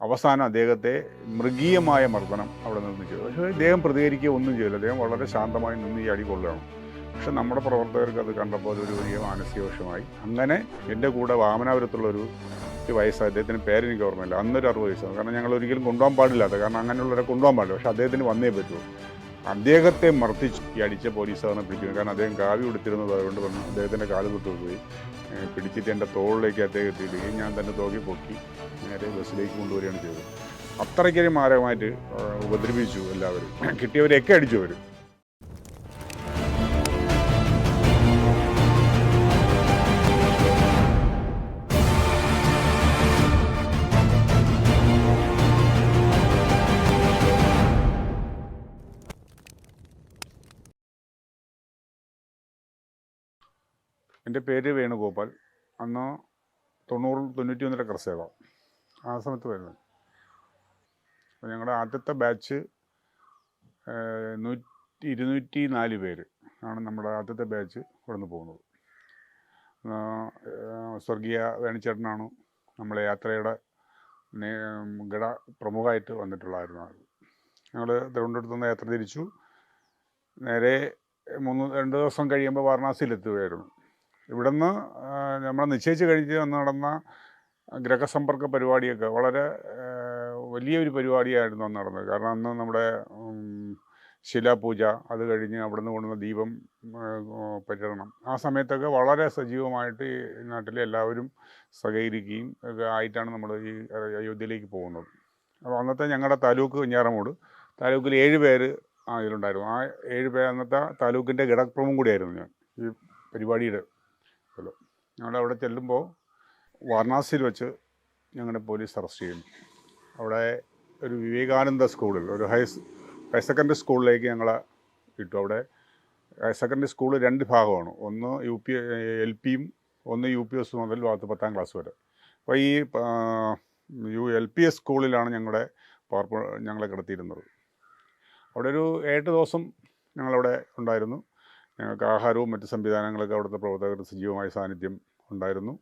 അവസാനം അദ്ദേഹത്തെ മൃഗീയമായ മർദ്ദനം അവിടെ നിന്ന് ചെയ്തു. പക്ഷേ അദ്ദേഹം പ്രതികരിക്കുക ഒന്നും ചെയ്തില്ല. അദ്ദേഹം വളരെ ശാന്തമായി നിന്ന് ഈ അടി കൊള്ളുകയാണ്. പക്ഷെ നമ്മുടെ പ്രവർത്തകർക്ക് അത് കണ്ടപ്പോൾ ഒരു വലിയ മാനസികവശമായി. അങ്ങനെ എന്റെ കൂടെ വാമനാപുരത്തുള്ളൊരു ഒരു അദ്ദേഹത്തിന്റെ അദ്ദേഹത്തിന് പേരെനിക്ക് ഓർമ്മയില്ല. അന്നൊരു അറുപത് വയസ്സാണ്. കാരണം ഞങ്ങൾ ഒരിക്കലും കൊണ്ടുപോകാൻ പാടില്ലാത്ത കാരണം അങ്ങനെയുള്ളവരെ കൊണ്ടുപോകാൻ പാടില്ല. പക്ഷെ അദ്ദേഹത്തിന് വന്നേ പറ്റൂ അദ്ദേഹത്തെ മർദ്ദിച്ച് ഈ അടിച്ച പോലീസുകാരനെ പിടിക്കുന്നു. കാരണം അദ്ദേഹം കാവി കൊടുത്തിരുന്നത് അതുകൊണ്ട് വന്ന് അദ്ദേഹത്തിന്റെ കാൽ പോയി പിടിച്ചിട്ട് എന്റെ തോളിലേക്ക് അദ്ദേഹത്തെ ഇടുകയും ഞാൻ തന്നെ തോക്കി പൊക്കി നേരെ ബസ്സിലേക്ക് കൊണ്ടുവരികയാണ് ചെയ്തത്. അത്രയ്ക്കൊരു മാരകമായിട്ട് ഉപദ്രവിച്ചു എല്ലാവരും. കിട്ടിയവരെയൊക്കെ അടിച്ചു അവർ എന്റെ പേര് വേണുഗോപാൽ. അന്ന് തൊണ്ണൂറ് തൊണ്ണൂറ്റി ഒന്നിലെ കർഷക ആ സമയത്ത് വരുന്നത്. ഞങ്ങളുടെ ആദ്യത്തെ ബാച്ച് നൂറ്റി ഇരുന്നൂറ്റി നാല് പേര് ആണ് നമ്മുടെ ആദ്യത്തെ ബാച്ച് ഇവിടെ നിന്ന് പോകുന്നത് സ്വർഗീയ വേണിച്ചേട്ടനാണ് നമ്മളെ യാത്രയുടെ ഗഡ പ്രമുഖമായിട്ട് വന്നിട്ടുള്ളായിരുന്നു ആൾ ഞങ്ങൾ തിരുവനന്തപുരത്ത് നിന്ന് യാത്ര തിരിച്ചു. നേരെ മൂന്ന് രണ്ട് ദിവസം കഴിയുമ്പോൾ വാരണാസിയിലെത്തുകയായിരുന്നു. ഇവിടുന്ന് നമ്മൾ നിശ്ചയിച്ച് കഴിഞ്ഞ് നടന്ന ഗ്രഹസമ്പർക്ക പരിപാടിയൊക്കെ വളരെ വലിയൊരു പരിപാടിയായിരുന്നു അന്ന് നടന്നത്. കാരണം അന്ന് നമ്മുടെ ശിലാപൂജ അത് കഴിഞ്ഞ് അവിടുന്ന് കൊണ്ടുവന്ന ദീപം പര്യടനം ആ സമയത്തൊക്കെ വളരെ സജീവമായിട്ട് ഈ നാട്ടിലെ എല്ലാവരും സഹകരിക്കുകയും ഒക്കെ ആയിട്ടാണ് നമ്മൾ ഈ അയോധ്യയിലേക്ക് പോകുന്നത്. അപ്പോൾ അന്നത്തെ ഞങ്ങളുടെ താലൂക്ക് കുഞ്ഞാറമൂട് താലൂക്കിൽ ഏഴ് പേര് ആ ഇതിലുണ്ടായിരുന്നു. ആ ഏഴ് പേർ അന്നത്തെ താലൂക്കിന്റെ ഘടകപ്രമുഖം കൂടിയായിരുന്നു ഞാൻ ഈ പരിപാടിയുടെ. ഹലോ. ഞങ്ങൾ അവിടെ ചെല്ലുമ്പോൾ വാരണാസിയിൽ വെച്ച് ഞങ്ങളുടെ പോലീസ് അറസ്റ്റ് ചെയ്യുന്നു. അവിടെ ഒരു വിവേകാനന്ദ സ്കൂളിൽ ഒരു ഹൈ ഹയർ സെക്കൻഡറി സ്കൂളിലേക്ക് ഞങ്ങളെ ഇട്ടു. അവിടെ ഹയർ സെക്കൻഡറി സ്കൂൾ രണ്ട് ഭാഗമാണ്. ഒന്ന് യു പി എൽ പിയും ഒന്ന് യു പി എസ് മുതൽ പത്ത് പത്താം ക്ലാസ് വരെ. അപ്പോൾ ഈ യു എൽ പി എസ് സ്കൂളിലാണ് ഞങ്ങളുടെ പാർപ്പ ഞങ്ങളെ കിടത്തിയിരുന്നത്. അവിടെ ഒരു ഏഴ് ദിവസം ഞങ്ങളവിടെ ഉണ്ടായിരുന്നു. ഞങ്ങൾക്ക് ആഹാരവും മറ്റ് സംവിധാനങ്ങളൊക്കെ അവിടുത്തെ പ്രവർത്തകരുടെ സജീവമായ സാന്നിധ്യം ഉണ്ടായിരുന്നു.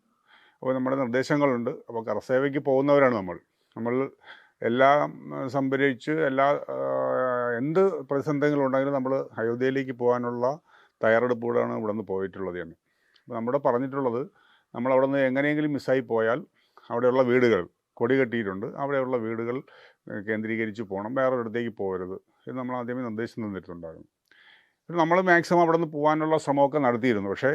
അപ്പോൾ നമ്മുടെ നിർദ്ദേശങ്ങളുണ്ട്. അപ്പോൾ കർസേവയ്ക്ക് പോകുന്നവരാണ് നമ്മൾ. നമ്മൾ എല്ലാം സംഭരിച്ച് എല്ലാ എന്ത് പ്രതിസന്ധികളുണ്ടെങ്കിലും നമ്മൾ അയോധ്യയിലേക്ക് പോകാനുള്ള തയ്യാറെടുപ്പുകളാണ് ഇവിടെ നിന്ന് പോയിട്ടുള്ളത് തന്നെ. അപ്പോൾ നമ്മുടെ പറഞ്ഞിട്ടുള്ളത് നമ്മൾ അവിടെ നിന്ന് എങ്ങനെയെങ്കിലും മിസ്സായി പോയാൽ അവിടെയുള്ള വീടുകൾ കൊടി കെട്ടിയിട്ടുണ്ട്. അവിടെയുള്ള വീടുകൾ കേന്ദ്രീകരിച്ച് പോകണം. വേറെ ഒരിടത്തേക്ക് പോകരുത് ഇത് നമ്മൾ ആദ്യമേ നിർദ്ദേശം തന്നിട്ടുണ്ടായിരുന്നു. നമ്മൾ മാക്സിമം അവിടെ നിന്ന് പോകാനുള്ള ശ്രമമൊക്കെ നടത്തിയിരുന്നു. പക്ഷേ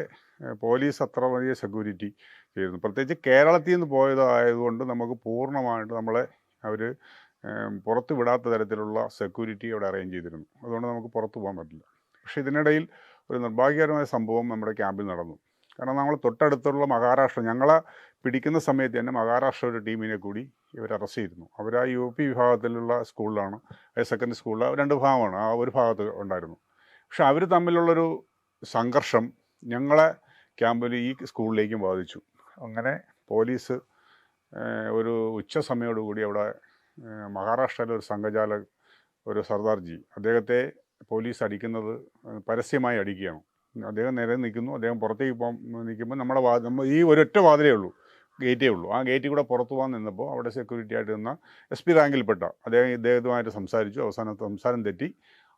പോലീസ് അത്ര വലിയ സെക്യൂരിറ്റി ചെയ്തിരുന്നു. പ്രത്യേകിച്ച് കേരളത്തിൽ നിന്ന് പോയതായതുകൊണ്ട് നമുക്ക് പൂർണമായിട്ട് നമ്മളെ അവർ പുറത്ത് വിടാത്ത തരത്തിലുള്ള സെക്യൂരിറ്റി അവിടെ അറേഞ്ച് ചെയ്തിരുന്നു. അതുകൊണ്ട് നമുക്ക് പുറത്ത് പോകാൻ പറ്റില്ല. പക്ഷേ ഇതിനിടയിൽ ഒരു നിർഭാഗ്യകരമായ സംഭവം നമ്മുടെ ക്യാമ്പിൽ നടന്നു. കാരണം നമ്മൾ തൊട്ടടുത്തുള്ള മഹാരാഷ്ട്ര ഞങ്ങളെ പിടിക്കുന്ന സമയത്ത് തന്നെ മഹാരാഷ്ട്ര ഒരു ടീമിനെ കൂടി ഇവർ അറസ്റ്റ് ചെയ്തിരുന്നു. അവർ ആ യു പി വിഭാഗത്തിലുള്ള സ്കൂളിലാണ് ഹയർ സെക്കൻഡറി സ്കൂളിൽ രണ്ട് ഭാഗമാണ് ആ ഒരു ഭാഗത്ത് ഉണ്ടായിരുന്നു. പക്ഷെ അവർ തമ്മിലുള്ളൊരു സംഘർഷം ഞങ്ങളെ ക്യാമ്പിൽ ഈ സ്കൂളിലേക്കും ബാധിച്ചു. അങ്ങനെ പോലീസ് ഒരു ഉച്ച സമയോടുകൂടി അവിടെ മഹാരാഷ്ട്രയിലെ ഒരു സംഘചാല ഒരു സർദാർജി അദ്ദേഹത്തെ പോലീസ് അടിക്കുന്നത് പരസ്യമായി അടിക്കുകയാണ്. അദ്ദേഹം നേരെ നിൽക്കുന്നു അദ്ദേഹം പുറത്തേക്ക് പോകാൻ നിൽക്കുമ്പോൾ നമ്മുടെ വാ നമ്മൾ ഈ ഒരൊറ്റ വാതിലേ ഉള്ളൂ ഗേറ്റേ ഉള്ളൂ. ആ ഗേറ്റിൽ കൂടെ പുറത്തു പോകാൻ നിന്നപ്പോൾ അവിടെ സെക്യൂരിറ്റി ആയിട്ട് നിന്ന എസ് പി റാങ്കിൽപ്പെട്ട അദ്ദേഹം ഇദ്ദേഹത്തുമായിട്ട് സംസാരിച്ചു അവസാനം സംസാരം തെറ്റി.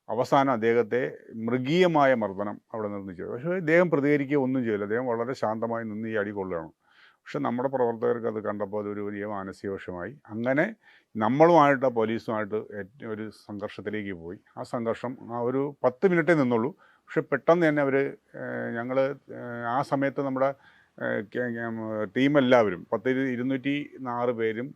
അവസാനം അദ്ദേഹത്തെ മൃഗീയമായ മർദ്ദനം അവിടെ നിന്ന് ചെയ്തു പക്ഷേ ഇദ്ദേഹം പ്രതികരിക്കുക ഒന്നും ചെയ്യില്ല അദ്ദേഹം വളരെ ശാന്തമായി നിന്ന് ഈ അടി കൊള്ളുകയാണ്. പക്ഷെ നമ്മുടെ പ്രവർത്തകർക്ക് അത് കണ്ടപ്പോൾ അതൊരു വലിയ മാനസികവശമായി. അങ്ങനെ നമ്മളുമായിട്ട് പോലീസുമായിട്ട് ഒരു സംഘർഷത്തിലേക്ക് പോയി. ആ സംഘർഷം ആ ഒരു പത്ത് മിനിറ്റേ നിന്നുള്ളൂ. പക്ഷെ പെട്ടെന്ന് തന്നെ അവർ ഞങ്ങൾ ആ സമയത്ത് നമ്മുടെ ടീം എല്ലാവരും പത്ത് ഇരു- ഇരുന്നൂറ്റി ആറ് പേരും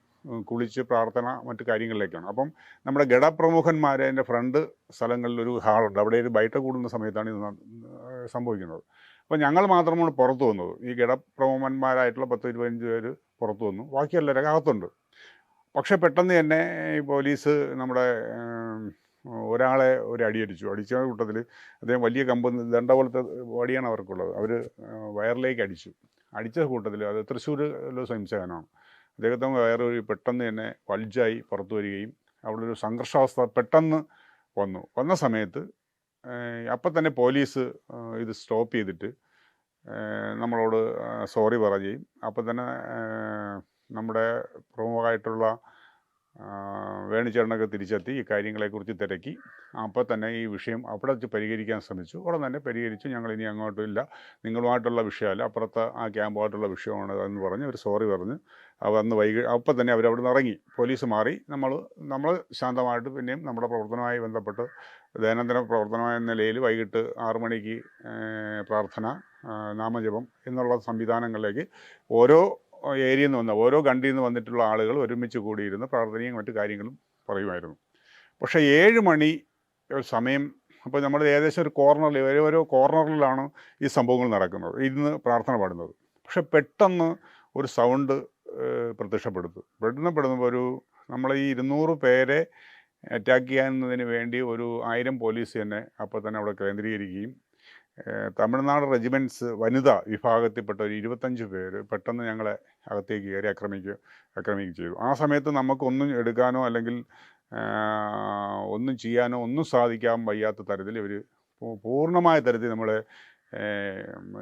കുളിച്ച് പ്രാർത്ഥന മറ്റു കാര്യങ്ങളിലേക്കാണ്. അപ്പം നമ്മുടെ ഗഡപ്രമുഖന്മാരെ എന്റെ ഫ്രണ്ട് സ്ഥലങ്ങളിൽ ഒരു ഹാളുണ്ട്. അവിടെ ഒരു ബൈട്ട കൂടുന്ന സമയത്താണ് ഇത് സംഭവിക്കുന്നത്. അപ്പോൾ ഞങ്ങൾ മാത്രമാണ് പുറത്തു വന്നത്. ഈ ഗഡപ്രമുഖന്മാരായിട്ടുള്ള പത്ത് ഇരുപത്തഞ്ച് പേര് പുറത്തു വന്നു. ബാക്കി അകത്തുണ്ട്. പക്ഷേ പെട്ടെന്ന് തന്നെ ഈ പോലീസ് നമ്മുടെ ഒരാളെ ഒരു അടിയടിച്ചു. അടിച്ച കൂട്ടത്തിൽ അദ്ദേഹം വലിയ കമ്പ് ദണ്ട പോലത്തെ വടിയാണ് അവർക്കുള്ളത്. അവർ വയറിലേക്ക് അടിച്ചു. അടിച്ച കൂട്ടത്തിൽ അത് തൃശ്ശൂർ സ്വയംസേവനാണ് അദ്ദേഹത്തെ വയറ് ഒരു പെട്ടെന്ന് തന്നെ വൾജായി പുറത്തു വരികയും അവിടെ ഒരു സംഘർഷാവസ്ഥ പെട്ടെന്ന് വന്നു. വന്ന സമയത്ത് അപ്പം തന്നെ പോലീസ് ഇത് സ്റ്റോപ്പ് ചെയ്തിട്ട് നമ്മളോട് സോറി പറയുകയും അപ്പം തന്നെ നമ്മുടെ പ്രമുഖമായിട്ടുള്ള ആ, വേണുചേട്ടനൊക്കെ തിരിച്ചെത്തി ഈ കാര്യങ്ങളെക്കുറിച്ച് തിരക്കി. അപ്പോൾ തന്നെ ഈ വിഷയം അവിടെ വെച്ച് പരിഹരിക്കാൻ ശ്രമിച്ചു. ഉടൻ തന്നെ പരിഹരിച്ചു. ഞങ്ങൾ ഇനി അങ്ങോട്ടും ഇല്ല. നിങ്ങളുമായിട്ടുള്ള വിഷയമല്ല. അപ്പുറത്തെ ആ ക്യാമ്പുമായിട്ടുള്ള വിഷയമാണ് എന്ന് പറഞ്ഞ് ഒരു സോറി പറഞ്ഞ് അന്ന് വൈകി അപ്പം തന്നെ അവർ അവിടെ നിന്ന് ഇറങ്ങി. പോലീസ് മാറി. നമ്മൾ നമ്മൾ ശാന്തമായിട്ട് പിന്നെയും നമ്മുടെ പ്രവർത്തനവുമായി ബന്ധപ്പെട്ട് ദൈനംദിന പ്രവർത്തനമായ നിലയിൽ വൈകിട്ട് ആറു മണിക്ക് പ്രാർത്ഥന നാമജപം എന്നുള്ള സംവിധാനങ്ങളിലേക്ക് ഓരോ ഏരിയയിൽ നിന്ന് വന്ന ഓരോ കണ്ടിയിൽ നിന്ന് വന്നിട്ടുള്ള ആളുകൾ ഒരുമിച്ച് കൂടിയിരുന്ന് പ്രാർത്ഥനയും മറ്റു കാര്യങ്ങളും പറയുമായിരുന്നു. പക്ഷേ ഏഴ് മണി സമയം അപ്പോൾ നമ്മൾ ഏകദേശം ഒരു കോർണറിൽ ഓരോ ഓരോ കോർണറിലാണ് ഈ സംഭവങ്ങൾ നടക്കുന്നത് ഇരുന്ന് പ്രാർത്ഥന പാടുന്നത്. പക്ഷേ പെട്ടെന്ന് ഒരു സൗണ്ട് പ്രത്യക്ഷപ്പെടുത്തു. പെട്ടെന്നപ്പെടുമ്പോൾ ഒരു നമ്മൾ ഈ ഇരുന്നൂറ് പേരെ അറ്റാക്ക് ചെയ്യുന്നതിന് വേണ്ടി ഒരു ആയിരം പോലീസ് തന്നെ അപ്പോൾ തന്നെ അവിടെ കേന്ദ്രീകരിക്കുകയും തമിഴ്നാട് റെജിമെന്റ്സ് വനിതാ വിഭാഗത്തിൽപ്പെട്ട ഒരു ഇരുപത്തഞ്ച് പേര് പെട്ടെന്ന് ഞങ്ങളെ അകത്തേക്ക് കയറി ആക്രമിക്കുക ആക്രമിക്കുകയും ചെയ്തു. ആ സമയത്ത് നമുക്കൊന്നും എടുക്കാനോ അല്ലെങ്കിൽ ഒന്നും ചെയ്യാനോ ഒന്നും സാധിക്കാൻ വയ്യാത്ത തരത്തിൽ ഇവർ പൂർണമായ തരത്തിൽ നമ്മളെ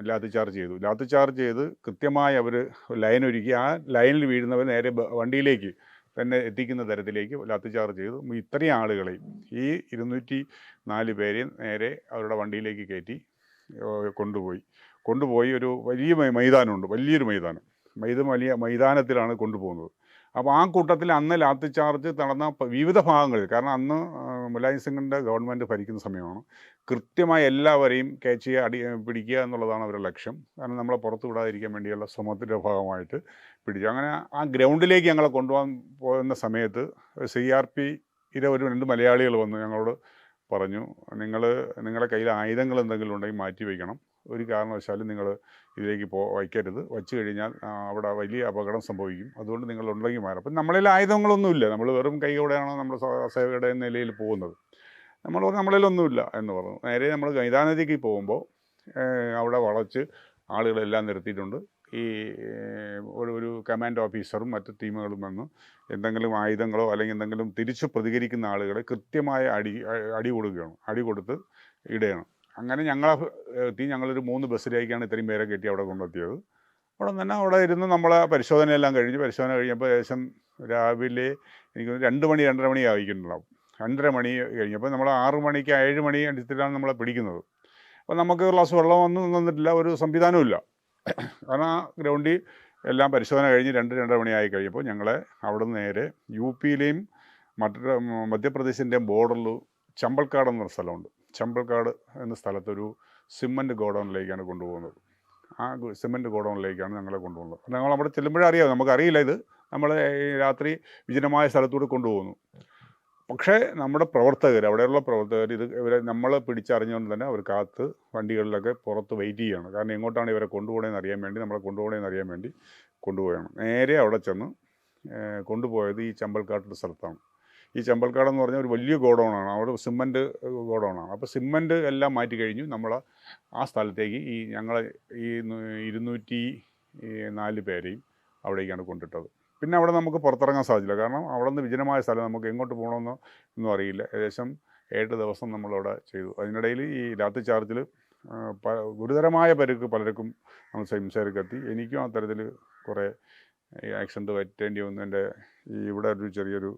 ലാത്തി ചാർജ് ചെയ്തു. ലാത്തി ചാർജ് ചെയ്ത് കൃത്യമായി അവർ ലൈൻ ഒരുക്കി ആ ലൈനിൽ വീഴുന്നവർ നേരെ വണ്ടിയിലേക്ക് തന്നെ എത്തിക്കുന്ന തരത്തിലേക്ക് ലാത്തി ചാർജ് ചെയ്തു. ഇത്രയും ആളുകളെയും ഈ ഇരുന്നൂറ്റി നാല് പേരെയും നേരെ അവരുടെ വണ്ടിയിലേക്ക് കയറ്റി കൊണ്ടുപോയി. കൊണ്ടുപോയി ഒരു വലിയ മൈതാനമുണ്ട്. വലിയൊരു മൈതാനം. മൈത വലിയ മൈതാനത്തിലാണ് കൊണ്ടുപോകുന്നത്. അപ്പോൾ ആ കൂട്ടത്തിൽ അന്ന് ലാത്തി ചാർജ് നടന്ന വിവിധ ഭാഗങ്ങളിൽ കാരണം അന്ന് മുലായം സിംഗിന്റെ ഗവൺമെന്റ് ഭരിക്കുന്ന സമയമാണ്. കൃത്യമായി എല്ലാവരെയും catch ചെയ്യുക അടി പിടിക്കുക എന്നുള്ളതാണ് അവരുടെ ലക്ഷ്യം. കാരണം നമ്മളെ പുറത്തു വിടാതിരിക്കാൻ വേണ്ടിയുള്ള ശ്രമത്തിന്റെ ഭാഗമായിട്ട് പിടിച്ചു. അങ്ങനെ ആ ഗ്രൗണ്ടിലേക്ക് ഞങ്ങളെ കൊണ്ടുപോകാൻ പോകുന്ന സമയത്ത് സി ആർ പി ഒരു രണ്ട് മലയാളികൾ വന്ന് ഞങ്ങളോട് പറഞ്ഞു നിങ്ങൾ നിങ്ങളുടെ കയ്യിൽ ആയുധങ്ങൾ എന്തെങ്കിലും ഉണ്ടെങ്കിൽ മാറ്റി വയ്ക്കണം. ഒരു കാരണവശാലും നിങ്ങൾ ഇതിലേക്ക് പോ വയ്ക്കരുത്. വച്ചു കഴിഞ്ഞാൽ അവിടെ വലിയ അപകടം സംഭവിക്കും. അതുകൊണ്ട് നിങ്ങൾ ഉണ്ടെങ്കിൽ മാറും. അപ്പം നമ്മളിൽ ആയുധങ്ങളൊന്നുമില്ല. നമ്മൾ വെറും കൈയോടെയാണ് നമ്മൾ സേവയുടെ നിലയിൽ പോകുന്നത്. നമ്മൾ നമ്മളിലൊന്നുമില്ല എന്ന് പറഞ്ഞു. നേരെ നമ്മൾ ഗൈതാനദിക്ക് പോകുമ്പോൾ അവിടെ വളച്ച് ആളുകളെല്ലാം നിർത്തിയിട്ടുണ്ട്. ഈ ഒരു ഒരു കമാൻഡ് ഓഫീസറും മറ്റ് ടീമുകളും വന്ന് എന്തെങ്കിലും ആയുധങ്ങളോ അല്ലെങ്കിൽ എന്തെങ്കിലും തിരിച്ചു പ്രതികരിക്കുന്ന ആളുകളെ കൃത്യമായ അടി അടി കൊടുക്കുകയാണ്. അടി കൊടുത്ത് ഇടുകയാണ്. അങ്ങനെ ഞങ്ങൾ എത്തി ഞങ്ങളൊരു മൂന്ന് ബസ്സിലേക്കാണ് ഇത്രയും പേരെ കയറ്റി അവിടെ കൊണ്ടെത്തിയത്. അവിടെ തന്നെ അവിടെ ഇരുന്ന് നമ്മളെ പരിശോധനയെല്ലാം കഴിഞ്ഞ് പരിശോധന കഴിഞ്ഞപ്പോൾ ഏകദേശം രാവിലെ എനിക്ക് രണ്ട് മണി രണ്ടര മണി ആയിക്കുന്നുണ്ടാവും രണ്ടര മണി കഴിഞ്ഞപ്പോൾ നമ്മൾ ആറ് മണിക്ക് ഏഴ് മണി അടുത്തിട്ടാണ് നമ്മളെ പിടിക്കുന്നത്. അപ്പോൾ നമുക്ക് ഗ്ലാസ് വെള്ളം ഒന്നും തന്നിട്ടില്ല ഒരു സംവിധാനവും ഇല്ല. കാരണം ആ ഗ്രൗണ്ടിൽ എല്ലാം പരിശോധന കഴിഞ്ഞ് രണ്ട് രണ്ടര മണിയായി കഴിഞ്ഞപ്പോൾ ഞങ്ങളെ അവിടെ നേരെ യു പിയിലെയും മറ്റു മധ്യപ്രദേശിന്റെയും ബോർഡറിൽ ചമ്പൽക്കാട് എന്നൊരു സ്ഥലമുണ്ട്. ചമ്പൽക്കാട് എന്ന സ്ഥലത്തൊരു സിമന്റ് ഗോഡൗണിലേക്കാണ് കൊണ്ടുപോകുന്നത്. ആ സിമന്റ് ഗോഡൗണിലേക്കാണ് ഞങ്ങളെ കൊണ്ടുപോകുന്നത്. ഞങ്ങൾ അവിടെ ചെല്ലുമ്പോഴേ അറിയാം നമുക്കറിയില്ല ഇത്. നമ്മളെ രാത്രി വിജനമായ സ്ഥലത്തൂടെ കൊണ്ടുപോകുന്നു. പക്ഷേ നമ്മുടെ പ്രവർത്തകർ അവിടെയുള്ള പ്രവർത്തകർ ഇത് ഇവരെ നമ്മൾ പിടിച്ചറിഞ്ഞുകൊണ്ട് തന്നെ അവർ കാത്ത് വണ്ടികളിലൊക്കെ പുറത്ത് വെയിറ്റ് ചെയ്യുകയാണ്. കാരണം എങ്ങോട്ടാണ് ഇവരെ കൊണ്ടുപോകണമെന്ന് അറിയാൻ വേണ്ടി നമ്മളെ കൊണ്ടുപോകണമെന്ന് അറിയാൻ വേണ്ടി കൊണ്ടുപോവുകയാണ്. നേരെ അവിടെ ചെന്ന് കൊണ്ടുപോയത് ഈ ചമ്പൽക്കാട്ടിന്റെ സ്ഥലത്താണ്. ഈ ചെമ്പൽക്കാട് എന്ന് പറഞ്ഞാൽ ഒരു വലിയ ഗോഡൗണാണ്. അവിടെ സിമന്റ് ഗോഡൗണാണ്. അപ്പോൾ സിമന്റ് എല്ലാം മാറ്റി കഴിഞ്ഞു. നമ്മൾ ആ സ്ഥലത്തേക്ക് ഈ ഞങ്ങൾ ഈ ഇരുന്നൂറ്റി നാല് പേരെയും അവിടേക്കാണ് കൊണ്ടിട്ടത്. പിന്നെ അവിടെ നമുക്ക് പുറത്തിറങ്ങാൻ സാധിച്ചില്ല. കാരണം അവിടെ നിന്ന് വിജനമായ സ്ഥലം നമുക്ക് എങ്ങോട്ട് പോകണമെന്നോ ഒന്നും അറിയില്ല. ഏകദേശം ഏഴ് ദിവസം നമ്മളവിടെ ചെയ്തു. അതിനിടയിൽ ഈ രാത്രി ചാർജിൽ ഗുരുതരമായ പരുക്ക് പലർക്കും നമ്മൾ സംസാരിക്കെത്തി എനിക്കും അത്തരത്തിൽ കുറേ ആക്സിഡന്റ് പറ്റേണ്ടി വന്നു എന്റെ ഈ ഇവിടെ ഒരു ചെറിയൊരു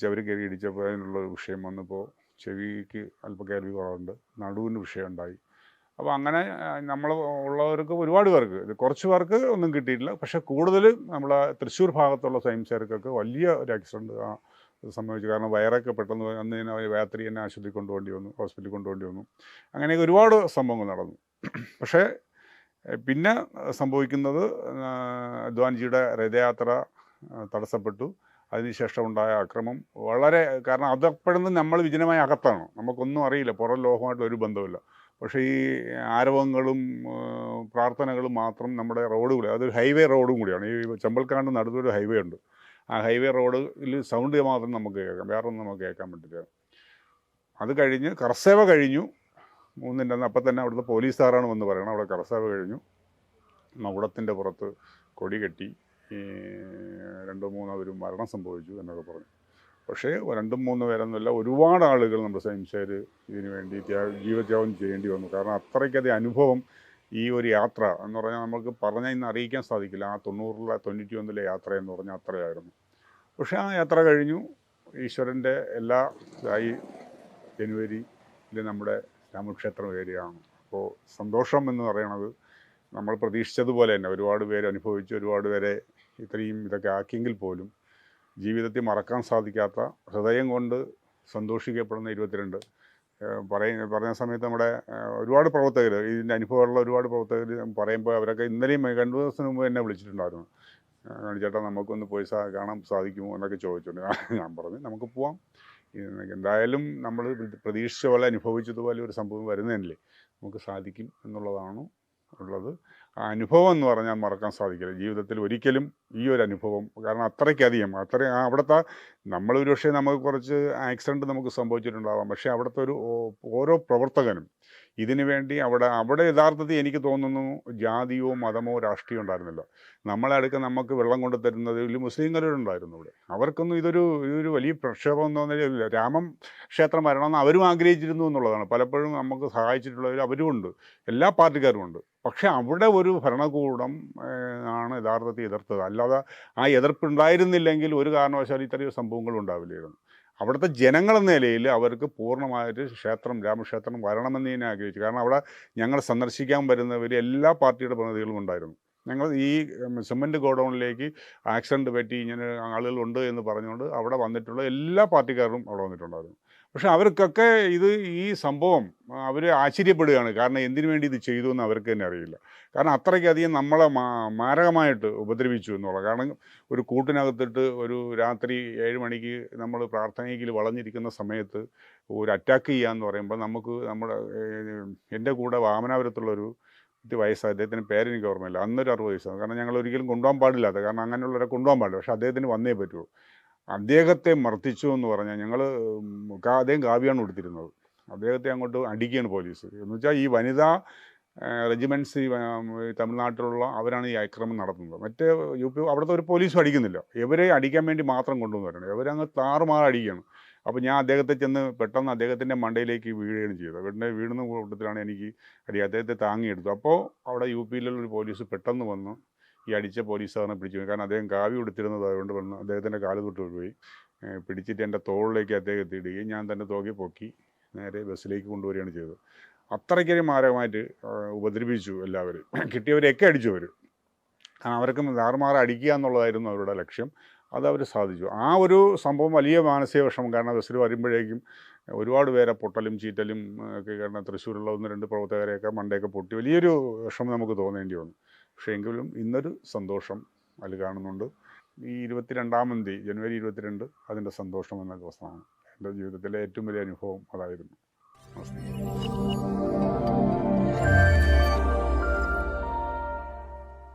ചെവരി കയറി ഇടിച്ചപ്പോൾ അതിനുള്ള വിഷയം വന്നപ്പോൾ ചെവിക്ക് അല്പം കേൾവി കുറവുണ്ട് നടുവിന് വിഷയം ഉണ്ടായി. അപ്പോൾ അങ്ങനെ നമ്മൾ ഉള്ളവർക്ക് ഒരുപാട് പേർക്ക് ഇത് കുറച്ച് പേർക്ക് ഒന്നും കിട്ടിയിട്ടില്ല. പക്ഷേ കൂടുതൽ നമ്മളെ തൃശ്ശൂർ ഭാഗത്തുള്ള സ്വയംസേവർക്കൊക്കെ വലിയ ഒരു ആക്സിഡന്റ് സംഭവിച്ചു. കാരണം വയറൊക്കെ പെട്ടെന്ന് അന്ന് തന്നെ അവർ രാത്രി തന്നെ ആശുപത്രി കൊണ്ടുപോകേണ്ടി വന്നു ഹോസ്പിറ്റലിൽ കൊണ്ടുപോകേണ്ടി വന്നു. അങ്ങനെയൊക്കെ ഒരുപാട് സംഭവങ്ങൾ നടന്നു. പക്ഷേ പിന്നെ സംഭവിക്കുന്നത് അദ്വാൻജിയുടെ രഥയാത്ര തടസ്സപ്പെട്ടു. അതിനുശേഷം ഉണ്ടായ അക്രമം വളരെ കാരണം അതപ്പോഴൊന്നും നമ്മൾ വിജനമായ അകത്താണ്. നമുക്കൊന്നും അറിയില്ല. പുറം ലോകമായിട്ട് ഒരു ബന്ധമില്ല പക്ഷേ ഈ ആരവങ്ങളും പ്രാർത്ഥനകളും മാത്രം നമ്മുടെ റോഡ് കൂടി അതൊരു ഹൈവേ റോഡും കൂടിയാണ്. ഈ ചമ്പൽക്കാണ്ട് നടുത്തൊരു ഹൈവേ ഉണ്ട്. ആ ഹൈവേ റോഡിൽ സൗണ്ട് മാത്രം നമുക്ക് കേൾക്കാം. വേറെ ഒന്നും നമുക്ക് കേൾക്കാൻ പറ്റില്ല. അത് കഴിഞ്ഞ് കർസേവ കഴിഞ്ഞു. മൂന്നിന്റെ അന്ന് അപ്പം തന്നെ അവിടുത്തെ പോലീസുകാരാണ് വന്ന് പറയണം. അവിടെ കർസേവ കഴിഞ്ഞു. മകുടത്തിന്റെ പുറത്ത് കൊടി കെട്ടി. ഈ രണ്ടോ മൂന്നോ പേരും മരണം സംഭവിച്ചു എന്നൊക്കെ പറഞ്ഞു. പക്ഷേ രണ്ടും മൂന്ന് പേരെന്നല്ല ഒരുപാട് ആളുകൾ നമ്മുടെ സംശയർ ഇതിന് വേണ്ടി ജീവത്യാഗം ചെയ്യേണ്ടി വന്നു. കാരണം അത്രയ്ക്കധികം അനുഭവം ഈ ഒരു യാത്ര എന്ന് പറഞ്ഞാൽ നമുക്ക് പറഞ്ഞാൽ ഇന്ന് അറിയിക്കാൻ സാധിക്കില്ല. ആ തൊണ്ണൂറിലെ തൊണ്ണൂറ്റി ഒന്നിലെ യാത്ര എന്ന് പറഞ്ഞാൽ അത്രയായിരുന്നു. പക്ഷേ ആ യാത്ര കഴിഞ്ഞു. ഈശ്വരന്റെ എല്ലാ ഇതായി ജനുവരിയിൽ നമ്മുടെ രാമക്ഷേത്രം ഏരിയയാണ്. അപ്പോൾ സന്തോഷം എന്ന് പറയണത് നമ്മൾ പ്രതീക്ഷിച്ചതുപോലെ തന്നെ. ഒരുപാട് പേര് അനുഭവിച്ചു ഒരുപാട് പേരെ ഇത്രയും ഇതൊക്കെ ആക്കിയെങ്കിൽ പോലും ജീവിതത്തിൽ മറക്കാൻ സാധിക്കാത്ത ഹൃദയം കൊണ്ട് സന്തോഷിക്കപ്പെടുന്ന ഇരുപത്തിരണ്ട്. പറയുന്ന പറയ പറഞ്ഞ സമയത്ത് നമ്മുടെ ഒരുപാട് പ്രവർത്തകർ ഇതിന്റെ അനുഭവമുള്ള ഒരുപാട് പ്രവർത്തകർ പറയുമ്പോൾ അവരൊക്കെ ഇന്നലെയും രണ്ടു ദിവസത്തിന് മുമ്പ് എന്നെ വിളിച്ചിട്ടുണ്ടായിരുന്നു. ചേട്ടാ നമുക്കൊന്ന് പോയി കാണാൻ സാധിക്കുമോ എന്നൊക്കെ ചോദിച്ചിട്ടുണ്ട് ഞാൻ പറഞ്ഞു നമുക്ക് പോവാം. എന്തായാലും നമ്മൾ പ്രതീക്ഷിച്ച പോലെ അനുഭവിച്ചതുപോലെ ഒരു സംഭവം വരുന്നതല്ലേ? നമുക്ക് സാധിക്കും എന്നുള്ളതാണ് ഉള്ളത്. അനുഭവം എന്ന് പറഞ്ഞാൽ മറക്കാൻ സാധിക്കില്ല. ജീവിതത്തിൽ ഒരിക്കലും ഈ ഒരു അനുഭവം കാരണം അത്രയ്ക്കധികം അത്ര അവിടുത്തെ നമ്മൾ ഒരുപക്ഷെ നമുക്ക് കുറച്ച് ആക്സിഡന്റ് നമുക്ക് സംഭവിച്ചിട്ടുണ്ടാവാം. പക്ഷേ അവിടുത്തെ ഒരു ഓരോ പ്രവർത്തകനും ഇതിനു വേണ്ടി അവിടെ അവിടെ യഥാർത്ഥത്തിൽ എനിക്ക് തോന്നുന്നു ജാതിയോ മതമോ രാഷ്ട്രീയമോ ഉണ്ടായിരുന്നില്ല. നമ്മളെ അടുക്ക നമുക്ക് വെള്ളം കൊണ്ടു തരുന്നത് വലിയ മുസ്ലിങ്ങളുണ്ടായിരുന്നു ഇവിടെ. അവർക്കൊന്നും ഇതൊരു ഇതൊരു വലിയ പ്രക്ഷോഭം എന്ന് പറഞ്ഞാൽ രാമം ക്ഷേത്രം വരണമെന്ന് അവരും ആഗ്രഹിച്ചിരുന്നു എന്നുള്ളതാണ്. പലപ്പോഴും നമുക്ക് സഹായിച്ചിട്ടുള്ളവർ അവരും ഉണ്ട്. എല്ലാ പാർട്ടിക്കാരും ഉണ്ട്. പക്ഷേ അവിടെ ഒരു ഭരണകൂടം ആണ് യഥാർത്ഥത്തിൽ എതിർത്തത്. അല്ലാതെ ആ എതിർപ്പ് ഉണ്ടായിരുന്നില്ലെങ്കിൽ ഒരു കാരണവശാലും ഇത്രയും സംഭവങ്ങൾ ഉണ്ടാവില്ലായിരുന്നു. അവിടുത്തെ ജനങ്ങളെന്ന നിലയിൽ അവർക്ക് പൂർണമായിട്ട് ക്ഷേത്രം രാമക്ഷേത്രം വരണമെന്ന് തന്നെ ആഗ്രഹിച്ചു. കാരണം അവിടെ ഞങ്ങൾ സന്ദർശിക്കാൻ വരുന്നവർ എല്ലാ പാർട്ടിയുടെ പ്രതിനിധികളും ഉണ്ടായിരുന്നു. ഞങ്ങൾ ഈ സിമന്റ് ഗോഡൗണിലേക്ക് ആക്സിഡന്റ് പറ്റി ഇങ്ങനെ ആളുകളുണ്ട് എന്ന് പറഞ്ഞുകൊണ്ട് അവിടെ വന്നിട്ടുള്ള എല്ലാ പാർട്ടിക്കാരും അവിടെ വന്നിട്ടുണ്ടായിരുന്നു. പക്ഷെ അവർക്കൊക്കെ ഇത് ഈ സംഭവം അവർ ആശ്ചര്യപ്പെടുകയാണ്. കാരണം എന്തിനു വേണ്ടി ഇത് ചെയ്തു എന്ന് അവർക്ക് തന്നെ അറിയില്ല. കാരണം അത്രയ്ക്കധികം നമ്മളെ മാരകമായിട്ട് ഉപദ്രവിച്ചു എന്നുള്ള കാരണം ഒരു കൂട്ടിനകത്തിട്ട് ഒരു രാത്രി ഏഴ് മണിക്ക് നമ്മൾ പ്രാർത്ഥനയ്ക്ക് വളഞ്ഞിരിക്കുന്ന സമയത്ത് ഒരു അറ്റാക്ക് ചെയ്യുക ചെയ്യാന്ന് പറയുമ്പോൾ നമുക്ക് നമ്മുടെ എന്റെ കൂടെ വാമനാപുരത്തുള്ളൊരു ഇത് വയസ്സായ അദ്ദേഹത്തിന് പേരെനിക്ക് ഓർമ്മയില്ല. അന്നൊരു അറുപത് വയസ്സാണ് കാരണം ഞങ്ങൾ ഒരിക്കലും കൊണ്ടുപോകാൻ പാടില്ലാത്ത കാരണം അങ്ങനെയുള്ളവരെ കൊണ്ടുപോകാൻ പാടില്ല. പക്ഷേ അദ്ദേഹത്തിന് വന്നേ പറ്റുള്ളൂ. അദ്ദേഹത്തെ മർദ്ദിച്ചു എന്ന് പറഞ്ഞാൽ ഞങ്ങൾ അദ്ദേഹം കാവ്യാണ് കൊടുത്തിരുന്നത്. അദ്ദേഹത്തെ അങ്ങോട്ട് അടിക്കുകയാണ് പോലീസ്. എന്ന് വെച്ചാൽ ഈ വനിതാ റെജിമെന്റ്സ് തമിഴ്നാട്ടിലുള്ള അവരാണ് ഈ അക്രമം നടത്തുന്നത്. മറ്റേ യു പി അവിടുത്തെ ഒരു പോലീസും അടിക്കുന്നില്ല. ഇവരെ അടിക്കാൻ വേണ്ടി മാത്രം കൊണ്ടുവന്നു വരണം. ഇവരങ്ങ് താറുമാറ് അടിക്കുകയാണ് അപ്പോൾ ഞാൻ അദ്ദേഹത്തെ ചെന്ന് പെട്ടെന്ന് അദ്ദേഹത്തിന്റെ മണ്ടയിലേക്ക് വീഴുകയാണ് ചെയ്തത്. വീടിന്റെ വീഴുന്ന കൂട്ടത്തിലാണ് എനിക്ക് അടി അദ്ദേഹത്തെ താങ്ങിയെടുത്തു അപ്പോൾ അവിടെ യു പിയിലുള്ള ഒരു പോലീസ് പെട്ടെന്ന് വന്നു. ഈ അടിച്ച പോലീസുകാരനെ പിടിച്ചു കാരണം അദ്ദേഹം കാവി കൊടുത്തിരുന്നത് അതുകൊണ്ട് വന്ന് അദ്ദേഹത്തിന്റെ കാൽ തൊട്ട് പോയി. പിടിച്ചിട്ട് എന്റെ തോളിലേക്ക് അദ്ദേഹത്തെ ഇടുകയും ഞാൻ തന്നെ തോക്കി പൊക്കി നേരെ ബസ്സിലേക്ക് കൊണ്ടുവരികയാണ് ചെയ്തത്. അത്രയ്ക്കൊരു മാരകമായിട്ട് ഉപദ്രവിച്ചു എല്ലാവരും. കിട്ടിയവരെയൊക്കെ അടിച്ചു അവർ അവർക്കും താറുമാറ് അടിക്കുക എന്നുള്ളതായിരുന്നു അവരുടെ ലക്ഷ്യം. അതവർ സാധിച്ചു. ആ ഒരു സംഭവം വലിയ മാനസിക വിഷമം. കാരണം ബസ്സിൽ വരുമ്പോഴേക്കും ഒരുപാട് പേരെ പൊട്ടലും ചീറ്റലും ഒക്കെ കാരണം തൃശ്ശൂരുള്ള ഒന്ന് രണ്ട് പ്രവർത്തകരെയൊക്കെ മണ്ടയൊക്കെ പൊട്ടി വലിയൊരു വിഷമം നമുക്ക് തോന്നേണ്ടി വന്നു. പക്ഷേ എങ്കിലും ഇന്നൊരു സന്തോഷം അതിൽ കാണുന്നുണ്ട്. ഈ ഇരുപത്തിരണ്ടാം തീയതി ജനുവരി ഇരുപത്തിരണ്ട് അതിന്റെ സന്തോഷം എന്ന ദിവസമാണ്. എന്റെ ജീവിതത്തിലെ ഏറ്റവും വലിയ അനുഭവം അതായിരുന്നു. നമസ്തേ.